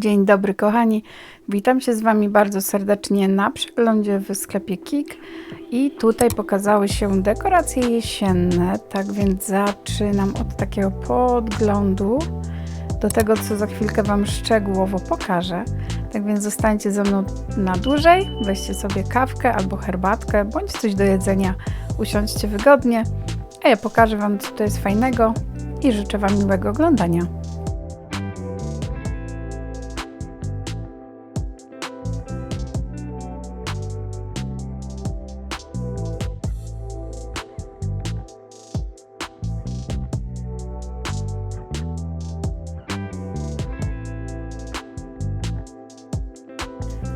Dzień dobry, kochani. Witam się z Wami bardzo serdecznie na przeglądzie w sklepie Kik. I tutaj pokazały się dekoracje jesienne, tak więc zaczynam od takiego podglądu do tego, co za chwilkę Wam szczegółowo pokażę. Tak więc zostańcie ze mną na dłużej, weźcie sobie kawkę albo herbatkę, bądź coś do jedzenia, usiądźcie wygodnie, a ja pokażę Wam, co to jest fajnego i życzę Wam miłego oglądania.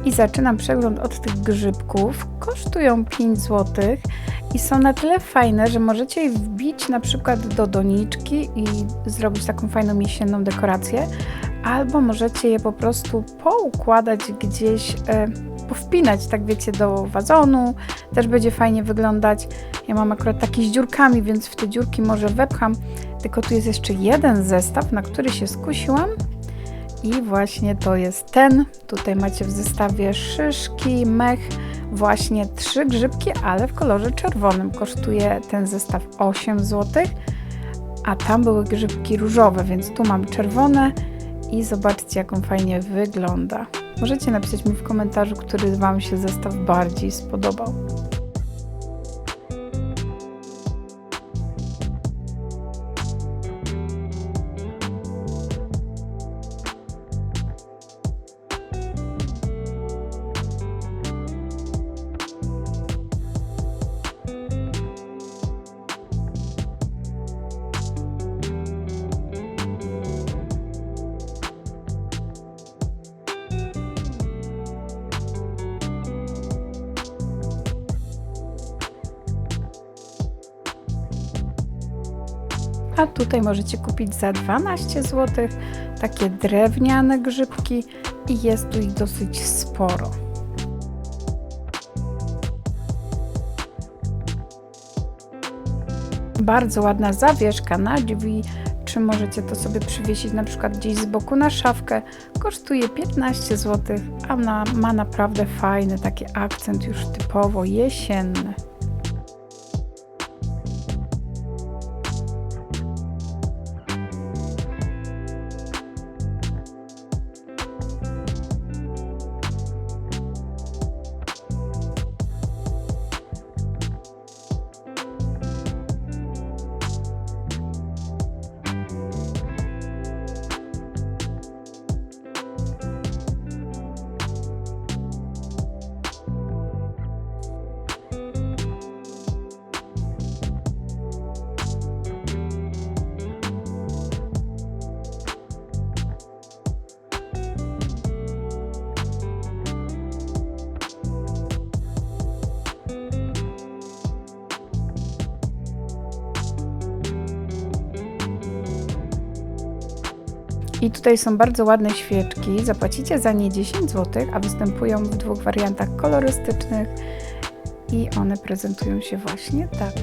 I zaczynam przegląd od tych grzybków. Kosztują 5 zł i są na tyle fajne, że możecie je wbić na przykład do doniczki i zrobić taką fajną jesienną dekorację, albo możecie je po prostu poukładać gdzieś, e, powpinać, tak wiecie, do wazonu. Też będzie fajnie wyglądać. Ja mam akurat takie z dziurkami, więc w te dziurki może wepcham. Tylko tu jest jeszcze jeden zestaw, na który się skusiłam. I właśnie to jest ten. Tutaj macie w zestawie szyszki, mech, właśnie trzy grzybki, ale w kolorze czerwonym. Kosztuje ten zestaw 8 zł, a tam były grzybki różowe, więc tu mam czerwone i zobaczcie, jak on fajnie wygląda. Możecie napisać mi w komentarzu, który Wam się zestaw bardziej spodobał. A tutaj możecie kupić za 12 zł takie drewniane grzybki i jest tu ich dosyć sporo. Bardzo ładna zawieszka na drzwi, czy możecie to sobie przywiesić na przykład gdzieś z boku na szafkę. Kosztuje 15 zł, a ma naprawdę fajny taki akcent już typowo jesienny. I tutaj są bardzo ładne świeczki. Zapłacicie za nie 10 zł, a występują w dwóch wariantach kolorystycznych i one prezentują się właśnie tak.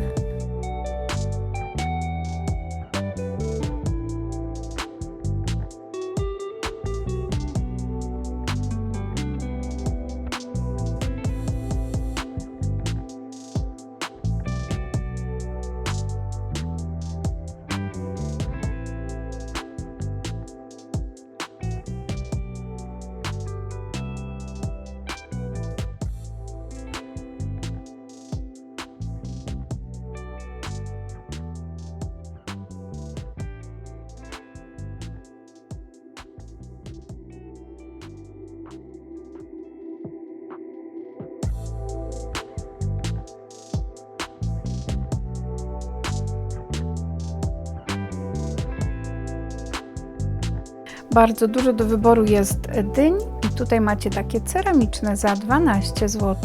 Bardzo dużo do wyboru jest dyń i tutaj macie takie ceramiczne za 12 zł.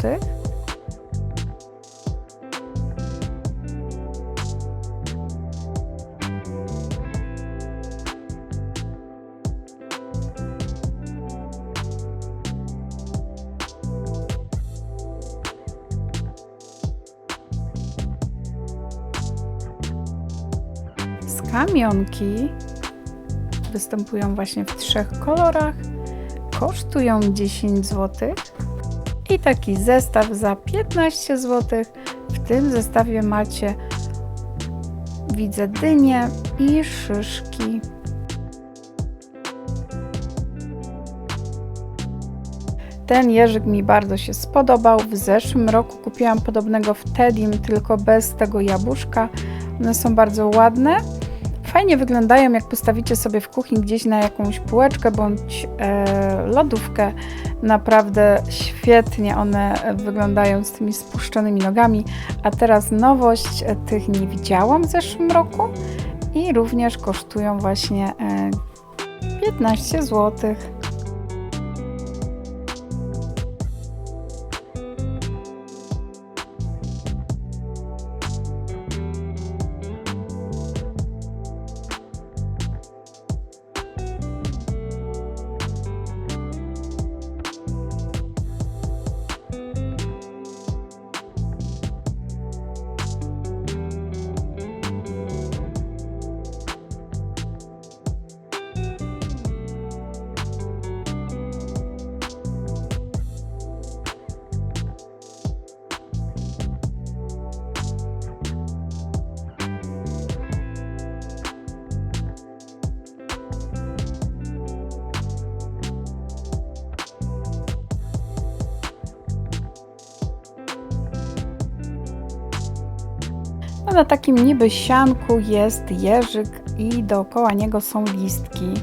Kamionki występują właśnie w trzech kolorach. kosztują 10 zł. I taki zestaw za 15 zł. W tym zestawie macie widzę dynie i szyszki. Ten jeżyk mi bardzo się spodobał. W zeszłym roku kupiłam podobnego w Tedim, tylko bez tego jabłuszka. One są bardzo ładne. Fajnie wyglądają, jak postawicie sobie w kuchni gdzieś na jakąś półeczkę bądź e, lodówkę. Naprawdę świetnie one wyglądają z tymi spuszczonymi nogami. A teraz nowość, e, tych nie widziałam w zeszłym roku i również kosztują właśnie e, 15 złotych. Na takim niby sianku jest jeżyk i dookoła niego są listki.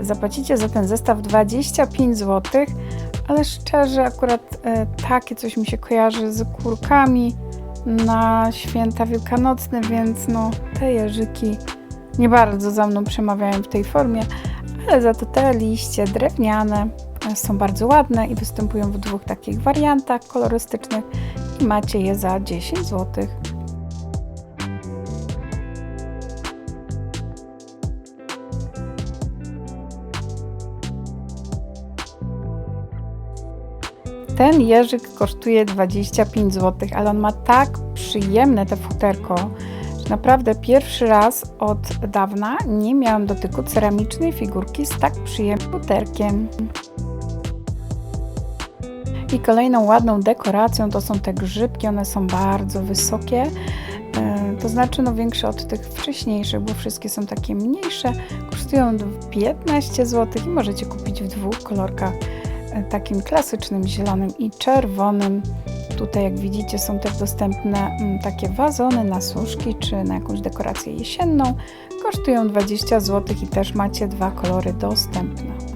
Zapłacicie za ten zestaw 25 zł, ale szczerze akurat e, takie coś mi się kojarzy z kurkami na święta wielkanocne, więc no te jeżyki nie bardzo za mną przemawiają w tej formie, ale za to te liście drewniane e, są bardzo ładne i występują w dwóch takich wariantach kolorystycznych i macie je za 10 zł. Ten jeżyk kosztuje 25 zł, ale on ma tak przyjemne te futerko, że naprawdę pierwszy raz od dawna nie miałam dotyku ceramicznej figurki z tak przyjemnym futerkiem. I kolejną ładną dekoracją to są te grzybki, one są bardzo wysokie, e, to znaczy no większe od tych wcześniejszych, bo wszystkie są takie mniejsze, kosztują 15 zł i możecie kupić w dwóch kolorkach takim klasycznym zielonym i czerwonym. Tutaj, jak widzicie, są też dostępne mm, takie wazony na suszki czy na jakąś dekorację jesienną. Kosztują 20 zł i też macie dwa kolory dostępne.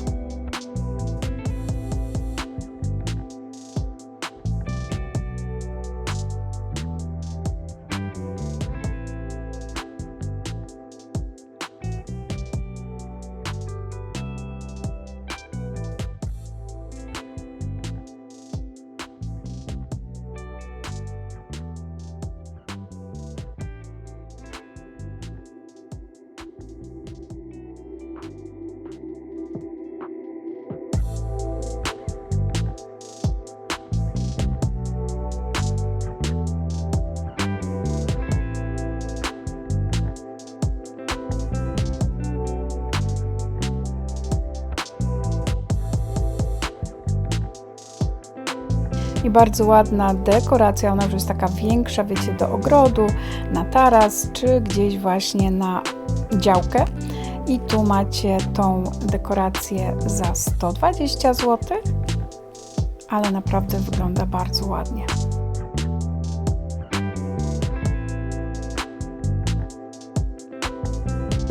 Bardzo ładna dekoracja. Ona już jest taka większa, wiecie, do ogrodu, na taras, czy gdzieś właśnie na działkę. I tu macie tą dekorację za 120 zł, ale naprawdę wygląda bardzo ładnie.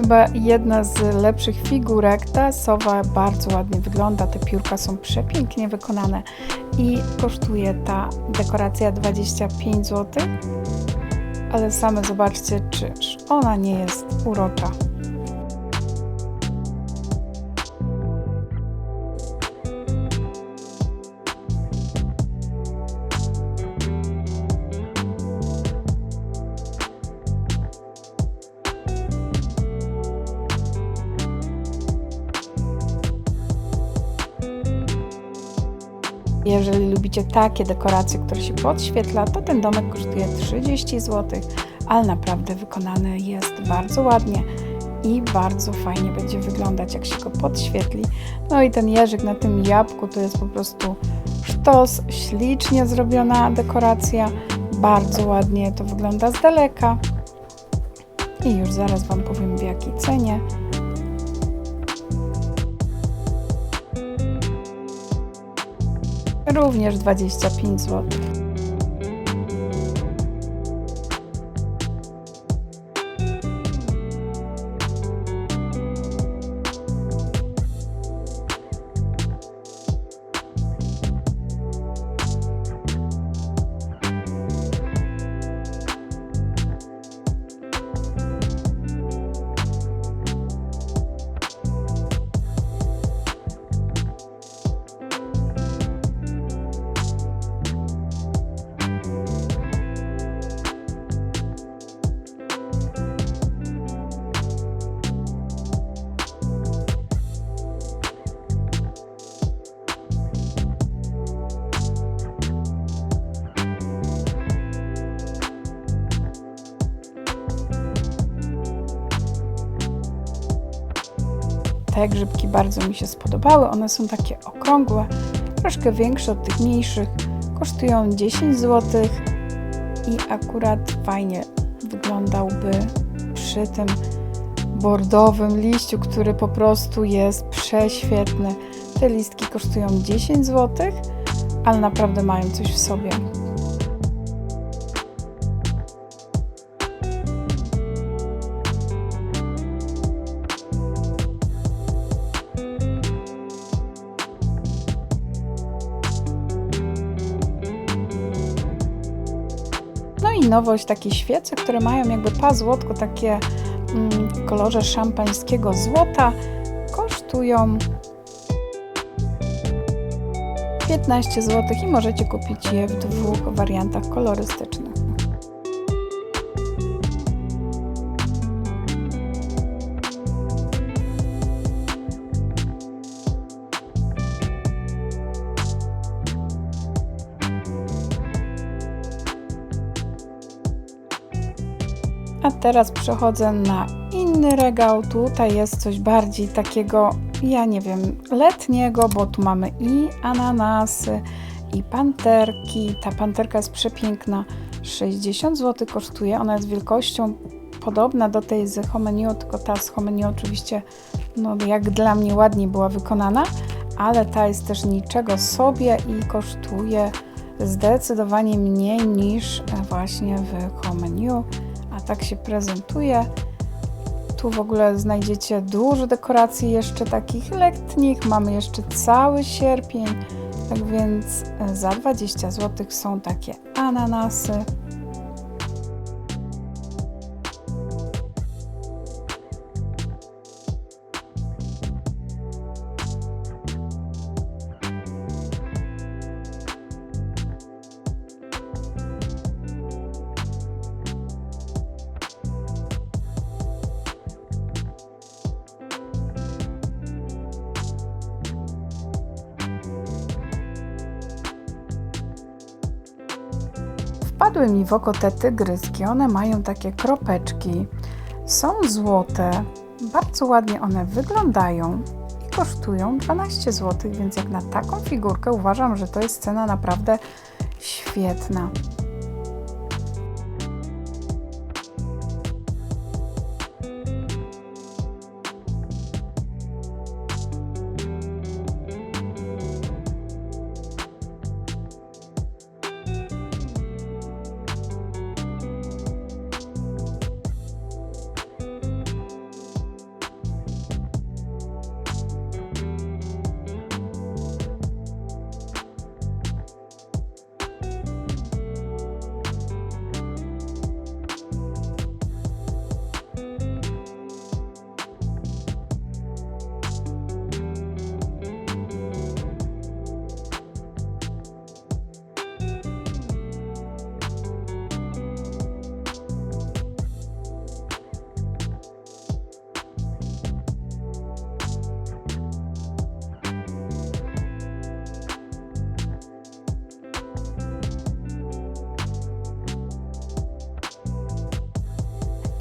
Chyba jedna z lepszych figurek. Ta sowa bardzo ładnie wygląda, te piórka są przepięknie wykonane i kosztuje ta dekoracja 25 zł. Ale same zobaczcie, czyż ona nie jest urocza. Jeżeli lubicie takie dekoracje, które się podświetla, to ten domek kosztuje 30 zł, ale naprawdę wykonany jest bardzo ładnie i bardzo fajnie będzie wyglądać, jak się go podświetli. No i ten jeżyk na tym jabłku to jest po prostu sztos, ślicznie zrobiona dekoracja, bardzo ładnie to wygląda z daleka. I już zaraz Wam powiem w jakiej cenie. Również 25 zł. Te grzybki bardzo mi się spodobały. One są takie okrągłe, troszkę większe od tych mniejszych. Kosztują 10 zł i akurat fajnie wyglądałby przy tym bordowym liściu, który po prostu jest prześwietny. Te listki kosztują 10 zł, ale naprawdę mają coś w sobie. Nowość, takie świece, które mają jakby pazłotko takie mm, w kolorze szampańskiego złota, kosztują 15 zł i możecie kupić je w dwóch wariantach kolorystycznych. Teraz przechodzę na inny regał. Tutaj jest coś bardziej takiego, ja nie wiem, letniego, bo tu mamy i ananasy, i panterki. Ta panterka jest przepiękna. 60 zł kosztuje. Ona jest wielkością podobna do tej z Homeniu, tylko ta z Homeniu oczywiście, no jak dla mnie ładniej była wykonana, ale ta jest też niczego sobie i kosztuje zdecydowanie mniej niż właśnie w Homeniu a tak się prezentuje. Tu w ogóle znajdziecie dużo dekoracji jeszcze takich letnich. Mamy jeszcze cały sierpień. Tak więc za 20 zł są takie ananasy. Wpadły mi w oko te tygryski. One mają takie kropeczki. Są złote. Bardzo ładnie one wyglądają i kosztują 12 zł, więc jak na taką figurkę uważam, że to jest cena naprawdę świetna.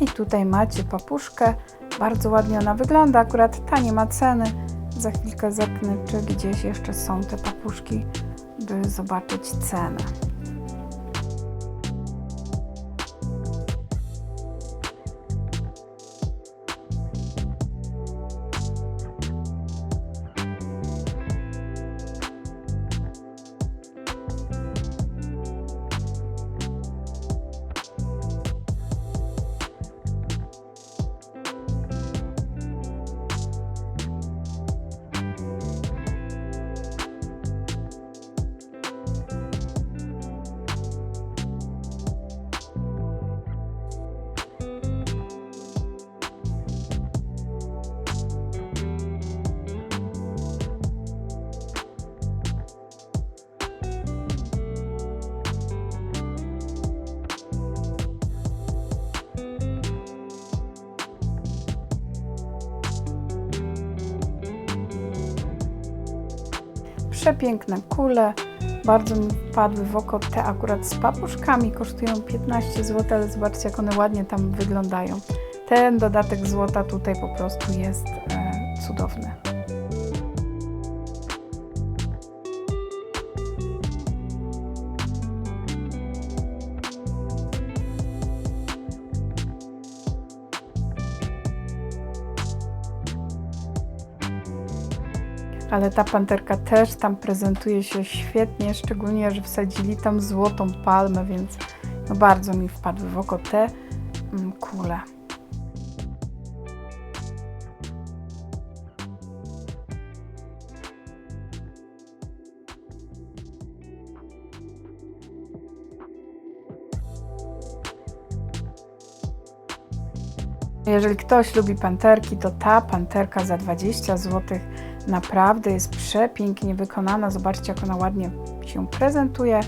I tutaj macie papuszkę Bardzo ładnie ona wygląda, akurat ta nie ma ceny. Za chwilkę zerknę, czy gdzieś jeszcze są te papuszki, by zobaczyć cenę. Przepiękne kule, bardzo mi wpadły w oko. Te akurat z papuszkami kosztują 15 zł, ale zobaczcie, jak one ładnie tam wyglądają. Ten dodatek złota tutaj po prostu jest e, cudowny. Ale ta panterka też tam prezentuje się świetnie, szczególnie, że wsadzili tam złotą palmę, więc no bardzo mi wpadły w oko te mm, kule. Jeżeli ktoś lubi panterki, to ta panterka za 20 zł naprawdę jest przepięknie wykonana. Zobaczcie, jak ona ładnie się prezentuje.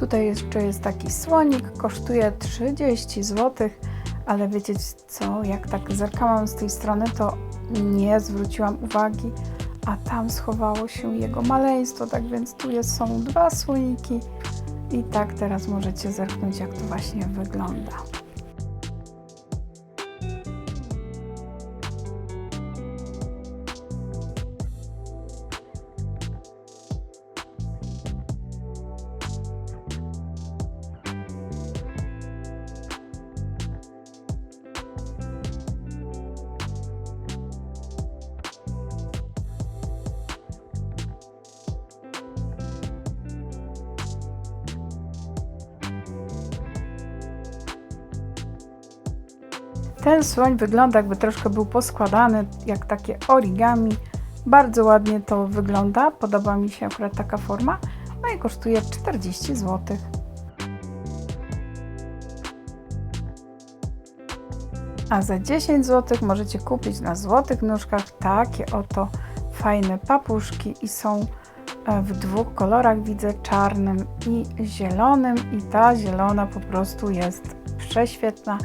Tutaj jeszcze jest taki słonik, kosztuje 30 zł, ale wiecie co, jak tak zerkałam z tej strony, to nie zwróciłam uwagi, a tam schowało się jego maleństwo, tak więc tu jest, są dwa słoniki i tak teraz możecie zerknąć, jak to właśnie wygląda. Ten słoń wygląda jakby troszkę był poskładany, jak takie origami. Bardzo ładnie to wygląda, podoba mi się akurat taka forma. No i kosztuje 40 zł. A za 10 zł możecie kupić na złotych nóżkach takie oto fajne papuszki i są e, w dwóch kolorach, widzę czarnym i zielonym i ta zielona po prostu jest prześwietna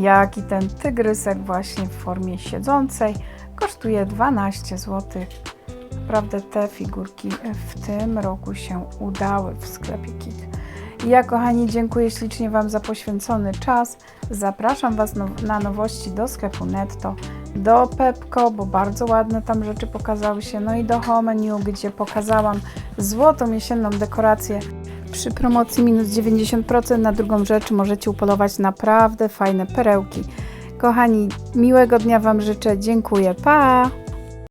jak i ten tygrysek właśnie w formie siedzącej kosztuje 12 zł. Naprawdę te figurki w tym roku się udały w sklepie KIT. Ja, kochani, dziękuję ślicznie Wam za poświęcony czas. Zapraszam Was no, na nowości do sklepu Netto, do Pepko, bo bardzo ładne tam rzeczy pokazały się, no i do Home New, gdzie pokazałam złotą jesienną dekorację. Przy promocji minus 90% na drugą rzecz możecie upolować naprawdę fajne perełki. Kochani, miłego dnia Wam życzę. Dziękuję. Pa!